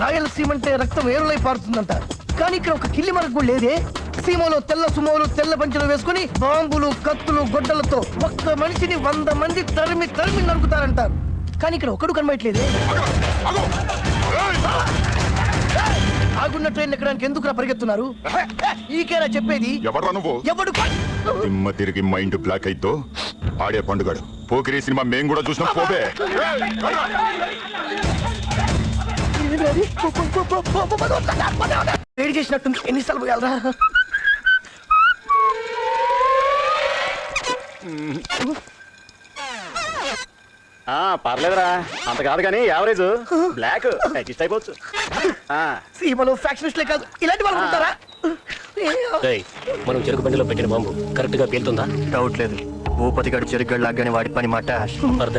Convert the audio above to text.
రాయలసీమ అంటే రక్తం ఏరులై పారుతుందంట. కానీ ఇక్కడ ఒక కిల్లి మనకు కూడా లేదే. సీమలో తెల్ల సుమోలు తెల్ల పంచలు వేసుకుని బాంబులు కత్తులు గొడ్డలతో ఒక్క మనిషిని వంద మంది తరిమి తరిమి నరుకుతారంటారు కానీ ఇక్కడ ఒకడు కనబడట్లేదే. ఆగున్న ట్రైన్ ఎక్కడానికి ఎందుకు పరిగెత్తున్నారు? ఈకేనా చెప్పేది ఎవర్రా నువ్వు? ఎవడు దిమ్మ తిరిగి మైండ్ బ్లాక్ అయితో ఆడే పండుగాడు. పోకిరి సినిమా మేము కూడా చూసినాం పోబే. వేడి చేసినట్టుంది. ఎన్నిసార్లు పోయాలరా? ఆ పర్లేదురా. అంత కాదు కానీ యావరేజ్. బ్లాక్ అడ్జస్ట్ అయిపోవచ్చు. ఆ, సీమలో ఫ్యాక్షనిస్ట్లే కాదు. ఇలాంటి వాళ్ళు ఉంటారా? మనం చెరుకు బండిలో పెట్టిన బాంబు కరెక్ట్గా పేలుతుందా? డౌట్ లేదు. భూపతి గడు చెరుగడు లాగానే వాడి పని మాట.